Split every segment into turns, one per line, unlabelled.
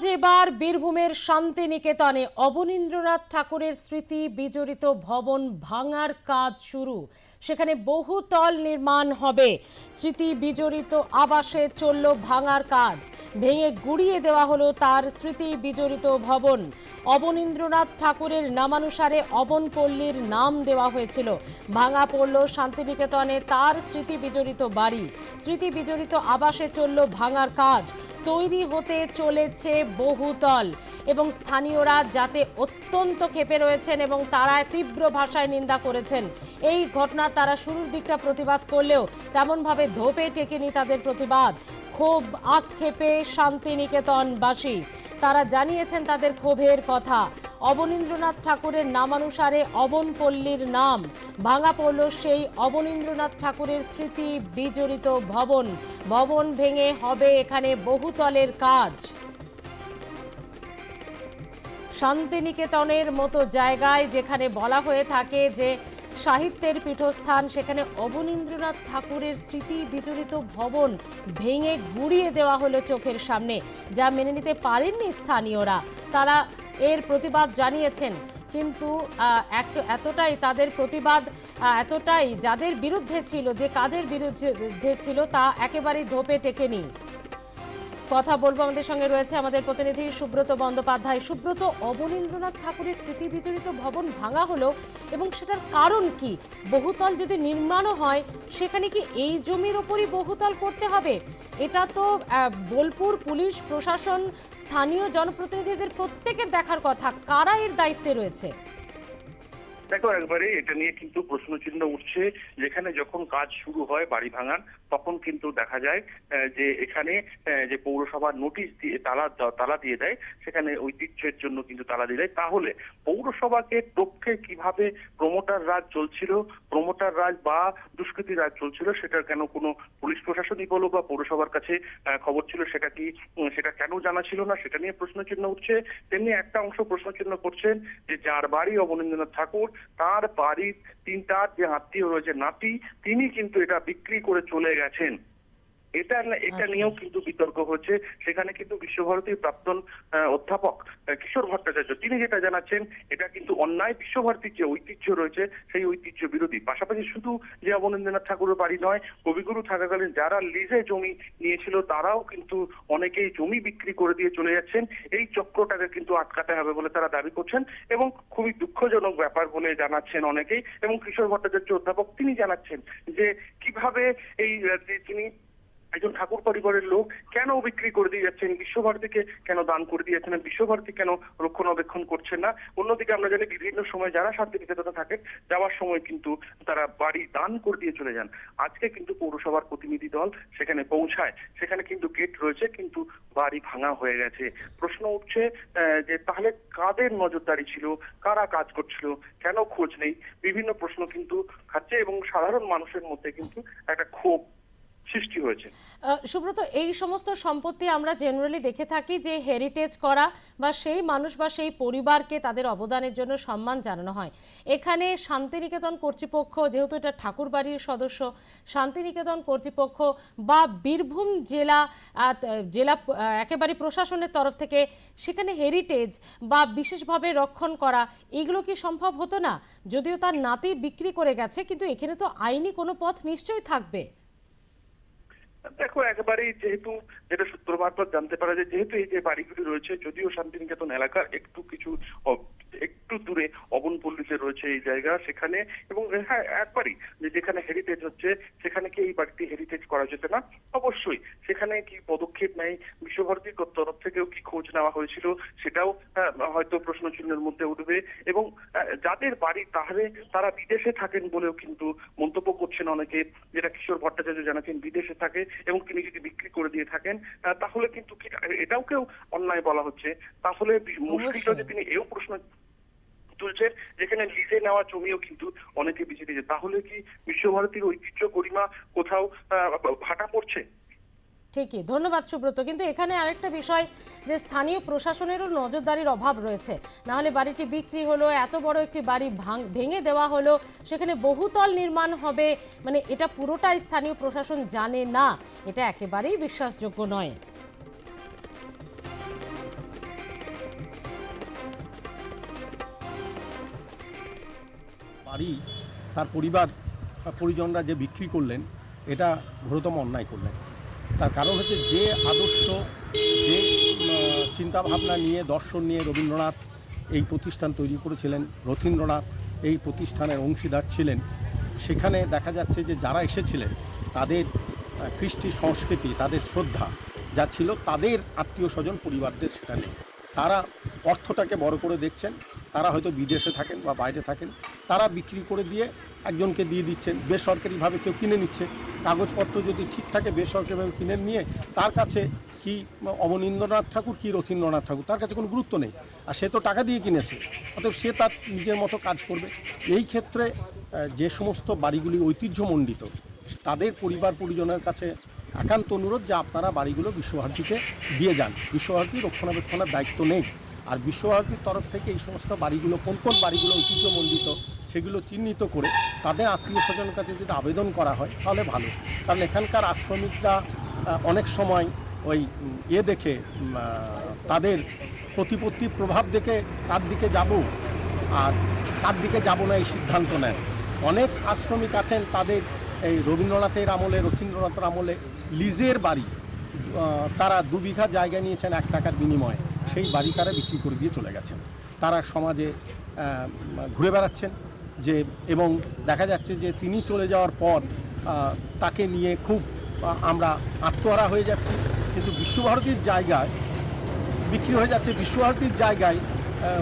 আজ এবার বীরভূমের শান্তিনিকেতনে অবনীন্দ্রনাথ ঠাকুরের স্মৃতি বিজড়িত ভবন ভাঙার কাজ শুরু। সেখানে বহুতল নির্মাণ হবে। স্মৃতি বিজড়িত আবাসে চলল ভাঙার কাজ। ভেঙে গুড়িয়ে দেওয়া হলো তার স্মৃতি বিজড়িত ভবন। অবনীন্দ্রনাথ ঠাকুরের নামানুসারে অবনপল্লীর নাম দেওয়া হয়েছিল। ভাঙা পড়ল শান্তিনিকেতনে তার স্মৃতি বিজড়িত বাড়ি। স্মৃতি বিজড়িত আবাসে চলল ভাঙার কাজ। তৈরি হতে চলেছে বহুতল। এবং স্থানীয়রা যাতে অত্যন্ত ক্ষেপে রয়েছেন এবং তারা তীব্র ভাষায় নিন্দা করেছেন। এই ঘটনা তারা শুরুর দিকটা প্রতিবাদ করলেও তেমনভাবে ধোপে টেকেনি তাদের প্রতিবাদ। ক্ষোভ, আক্ষেপে শান্তিনিকেতনবাসী। তারা জানিয়েছেন তাদের ক্ষোভের কথা। অবনীন্দ্রনাথ ঠাকুরের নামানুসারে অবনপল্লীর নাম। ভাঙা পড়ল সেই অবনীন্দ্রনাথ ঠাকুরের স্মৃতি বিজড়িত ভবন। ভবন ভেঙে হবে এখানে বহুতলের কাজ। শান্তিনিকেতনের মতো জায়গায় যেখানে বলা হয়ে থাকে যে সাহিত্যের পীঠস্থান, সেখানে অবনীন্দ্রনাথ ঠাকুরের স্মৃতি বিজড়িত ভবন ভেঙে গুড়িয়ে দেওয়া হলো চোখের সামনে, যা মেনে নিতে পারেননি স্থানীয়রা। তারা এর প্রতিবাদ জানিয়েছেন, কিন্তু এতটাই তাদের প্রতিবাদ এতটাই যাদের বিরুদ্ধে ছিল, যে কাজের বিরুদ্ধে ছিল, তা একেবারেই ধোপে টেকেনি। কথা বলব আমাদের সঙ্গে রয়েছে আমাদের প্রতিনিধি সুব্রত বন্দ্যোপাধ্যায়। সুব্রত, অবনীন্দ্রনাথ ঠাকুরের স্মৃতি বিজড়িত ভবন ভাঙা হলো এবং সেটার কারণ কি? বহুতল যদি নির্মাণও হয়, সেখানে কি এই জমির ওপরই বহুতল করতে হবে? এটা তো বোলপুর পুলিশ, প্রশাসন, স্থানীয় জনপ্রতিনিধিদের প্রত্যেকের দেখার কথা। কারা এর দায়িত্বে রয়েছে?
দেখো, একবারে এটা নিয়ে কিন্তু প্রশ্ন চিহ্ন উঠছে, যেখানে যখন কাজ শুরু হয় বাড়ি ভাঙার, তখন কিন্তু দেখা যায় যে এখানে যে পৌরসভা নোটিশ দিয়ে তালা তালা দিয়ে দেয়, সেখানে ঐতিহ্যের জন্য কিন্তু তালা দিয়ে দেয়। তাহলে পৌরসভাকে টপকে কীভাবে প্রমোটার রাজ চলছিল প্রমোটার রাজ বা দুষ্কৃতি রাজ চলছিল, সেটার কেন কোনো পুলিশ প্রশাসনই বলো বা পৌরসভার কাছে খবর ছিল, সেটা কি সেটা কেন জানা ছিল না, সেটা নিয়ে প্রশ্ন চিহ্ন উঠছে। তেমনি একটা অংশ প্রশ্ন চিহ্ন করছেন যে, যার বাড়ি অবনীন্দ্রনাথ ঠাকুর তার বাড়ির তিন তার যে আত্মীয় রয়েছে নাতি, তিনি কিন্তু এটা বিক্রি করে চলে গেছেন। এটা এটা
আচ্ছা।
নিয়েও কিন্তু বিতর্ক হচ্ছে। সেখানে কিন্তু বিশ্বভারতীর প্রাক্তন অধ্যাপক কিশোর ভট্টাচার্য তিনি যেটা জানাচ্ছেন এটা কিন্তু অন্যায় বিশ্বভারতীর যে ঐতিহ্য রয়েছে সেই ঐতিহ্য বিরোধী। পাশাপাশি শুধু যে অবনীন্দ্রনাথ ঠাকুরের বাড়ি নয় কবিগুরু থাকাকালীন যারা লিজে জমি নিয়েছিল তারাও কিন্তু অনেকেই জমি বিক্রি করে দিয়ে চলে যাচ্ছেন। এই চক্রটাকে কিন্তু আটকাতে হবে বলে তারা দাবি করছেন এবং খুবই দুঃখজনক ব্যাপার বলে জানাচ্ছেন অনেকেই। এবং কিশোর ভট্টাচার্য অধ্যাপক তিনি জানাচ্ছেন যে কীভাবে এই যে তিনি একজন ঠাকুর পরিবারের লোক কেন বিক্রি করে দিয়ে যাচ্ছেন? বিশ্বভারতীকে কেন দান করে দিয়ে যাচ্ছেন? বিশ্বভারতী কেন রক্ষণাবেক্ষণ করছেন না? অন্যদিকে আমরা জানি বিভিন্ন সময় যারা শান্তি শান্তিনিকেতনে থাকে যাওয়ার সময় কিন্তু তারা বাড়ি দান করে দিয়ে চলে যান। আজকে কিন্তু পৌরসভার প্রতিনিধি দল সেখানে পৌঁছায়। সেখানে কিন্তু গেট রয়েছে, কিন্তু বাড়ি ভাঙা হয়ে গেছে। প্রশ্ন উঠছে যে তাহলে কাদের নজরদারি ছিল? কারা কাজ করছিল? কেন খোঁজ নেই? বিভিন্ন প্রশ্ন কিন্তু খাচ্ছে এবং সাধারণ মানুষের মধ্যে কিন্তু একটা ক্ষোভ সৃষ্টি হয়েছে।
সুব্রত, এই সমস্ত সম্পত্তি আমরা জেনারেলি দেখে থাকি যে হেরিটেজ করা বা সেই মানুষ বা সেই পরিবারকে তাদের অবদানের জন্য সম্মান জানানো হয়। এখানে শান্তিনিকেতন কর্তৃপক্ষ, যেহেতু এটা ঠাকুর বাড়ির সদস্য, শান্তিনিকেতন কর্তৃপক্ষ বা বীরভূম জেলা জেলা একেবারে প্রশাসনের তরফ থেকে সেখানে হেরিটেজ বা বিশেষভাবে রক্ষণ করা, এগুলো কি সম্ভব হতো না? যদিও তার নাতি বিক্রি করে গেছে, কিন্তু এখানে তো আইনি কোনো পথ নিশ্চয়ই থাকবে।
দেখো একেবারেই যেহেতু যেটা সূত্র মারফত জানতে পারা যায় যেহেতু এই যে বাড়িগুলি রয়েছে যদিও শান্তিনিকেতন এলাকার একটু কিছু একটু দূরে অবনপল্লীতে রয়েছে এই জায়গা সেখানে। এবং হ্যাঁ একবারই যেখানে হেরিটেজ হচ্ছে সেখানে কি এই বাড়িটি হেরিটেজ করা যেত না? অবশ্যই। সেখানে কি পদক্ষেপ নেয়? বিশ্বভারতীর তরফ থেকেও কি খোঁজ নেওয়া হয়েছিল? সেটাও আহ, হয়তো প্রশ্ন চিহ্নের মধ্যে উঠবে। এবং যাদের বাড়ি তাহলে তারা বিদেশে থাকেন বলেও কিন্তু মন্তব্য করছেন অনেকে যেটা কিশোর ভট্টাচার্য জানাচ্ছেন বিদেশে থাকে এবং তিনি যদি বিক্রি করে দিয়ে থাকেন তাহলে কিন্তু এটাও কেউ অন্যায় বলা হচ্ছে। তাহলে মুশকিলটা যে তিনি এও প্রশ্ন তুলছেন যেখানে লিজে নেওয়া জমিও কিন্তু অনেকে বেঁচে দিয়েছে তাহলে কি বিশ্বভারতীর ঐতিহ্য গরিমা কোথাও ভাটা পড়ছে?
ঠিকই, ধন্যবাদ সুব্রত। কিন্তু এখানে আরেকটা বিষয় যে স্থানীয় প্রশাসনেরও নজরদারির অভাব রয়েছে। নাহলে বাড়িটি বিক্রি হলো, এত বড় একটি বাড়ি ভাঙ ভেঙে দেওয়া হলো, সেখানে বহুতল নির্মাণ হবে মানে এটা পুরোটাই স্থানীয় প্রশাসন জানে না, এটা একেবারেই বিশ্বাসযোগ্য নয়।
বাড়ি, তার পরিবার পরিজনরা যে বিক্রি করলেন, এটা ঘোরতম অন্যায় করলেন। তার কারণ হচ্ছে যে আদর্শ, যে চিন্তাভাবনা নিয়ে, দর্শন নিয়ে রবীন্দ্রনাথ এই প্রতিষ্ঠান তৈরি করেছিলেন, রথীন্দ্রনাথ এই প্রতিষ্ঠানের অংশীদার ছিলেন। সেখানে দেখা যাচ্ছে যে যারা এসেছিলেন, তাদের কৃষ্টি সংস্কৃতি, তাদের শ্রদ্ধা যা ছিল, তাদের আত্মীয় স্বজন পরিবারদের সেটা নেই। তারা অর্থটাকে বড় করে দেখছেন, তারা হয়তো বিদেশে থাকেন বা বাইরে থাকেন, তারা বিক্রি করে দিয়ে একজনকে দিয়ে দিচ্ছেন, বেসরকারিভাবে কেউ কিনে নিচ্ছে। কাগজপত্র যদি ঠিক থাকে, বেসরকারিভাবে কিনে নিয়ে তার কাছে কি অবনীন্দ্রনাথ ঠাকুর, কি রথীন্দ্রনাথ ঠাকুর, তার কাছে কোনো গুরুত্ব নেই। আর সে তো টাকা দিয়ে কিনেছে। অতএব সে তার নিজের মতো কাজ করবে। এই ক্ষেত্রে যে সমস্ত বাড়িগুলি ঐতিহ্যমণ্ডিত, তাদের পরিবার পরিজনের কাছে একান্ত অনুরোধ যে আপনারা বাড়িগুলো বিশ্বভারতীকে দিয়ে যান। বিশ্বভারতী রক্ষণাবেক্ষণের দায়িত্ব নেই। আর বিশ্বভারতীর তরফ থেকে এই সমস্ত বাড়িগুলো, কোন কোন বাড়িগুলো ঐতিহ্যমণ্ডিত সেগুলো চিহ্নিত করে তাদের আত্মীয় স্বজনের কাছে যদি আবেদন করা হয়, তাহলে ভালো। কারণ এখানকার আশ্রমিকরা অনেক সময় ওই ইয়ে দেখে তাদের প্রতিপত্তির প্রভাব দেখে তার দিকে যাব আর তার দিকে যাব না এই সিদ্ধান্ত নেন অনেক আশ্রমিক আছেন তাদের এই রবীন্দ্রনাথের আমলে, রথীন্দ্রনাথের আমলে লিজের বাড়ি তারা দু বিঘা জায়গা নিয়েছেন এক টাকার বিনিময়ে। সেই বাড়ি তারা বিক্রি করে দিয়ে চলে গেছেন। তারা সমাজে ঘুরে বেড়াচ্ছেন। যে, এবং দেখা যাচ্ছে যে তিনি চলে যাওয়ার পর তাকে নিয়ে খুব আমরা আত্মহারা হয়ে যাচ্ছি। কিন্তু বিশ্বভারতীর জায়গায়, বিক্রি হয়ে যাচ্ছে বিশ্বভারতীর জায়গায়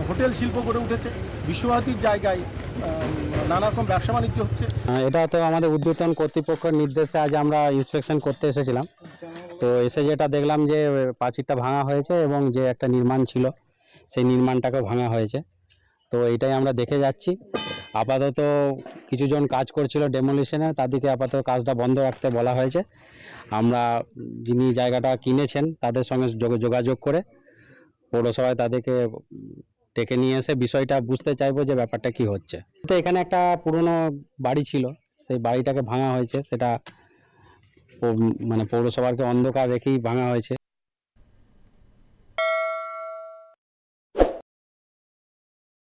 হোটেল শিল্প গড়ে উঠেছে। বিশ্বভারতীর জায়গায় নানা রকম ব্যবসা বাণিজ্য হচ্ছে।
এটা তো আমাদের উদ্যোতন কর্তৃপক্ষের নির্দেশে আজ আমরা ইন্সপেকশন করতে এসেছিলাম। তো এসে যেটা দেখলাম যে, প্রাচীরটা ভাঙা হয়েছে এবং যে একটা নির্মাণ ছিল, সেই নির্মাণটাকেও ভাঙা হয়েছে। তো এটাই আমরা দেখে যাচ্ছি। আপাতত কিছুজন কাজ করছিল ডেমোলিশনে তাদেরকে আপাতত কাজটা বন্ধ রাখতে বলা হয়েছে। আমরা যিনি জায়গাটা কিনেছেন, তাদের সঙ্গে যোগ- যোগাযোগ করে পৌরসভায় তাদেরকে ডেকে নিয়ে এসে বিষয়টা বুঝতে চাইব যে ব্যাপারটা কি হচ্ছে। তো এখানে একটা পুরনো বাড়ি ছিল, সেই বাড়িটাকে ভাঙা হয়েছে, সেটা মানে পৌরসভাকে অন্ধকার রেখেই ভাঙা হয়েছে।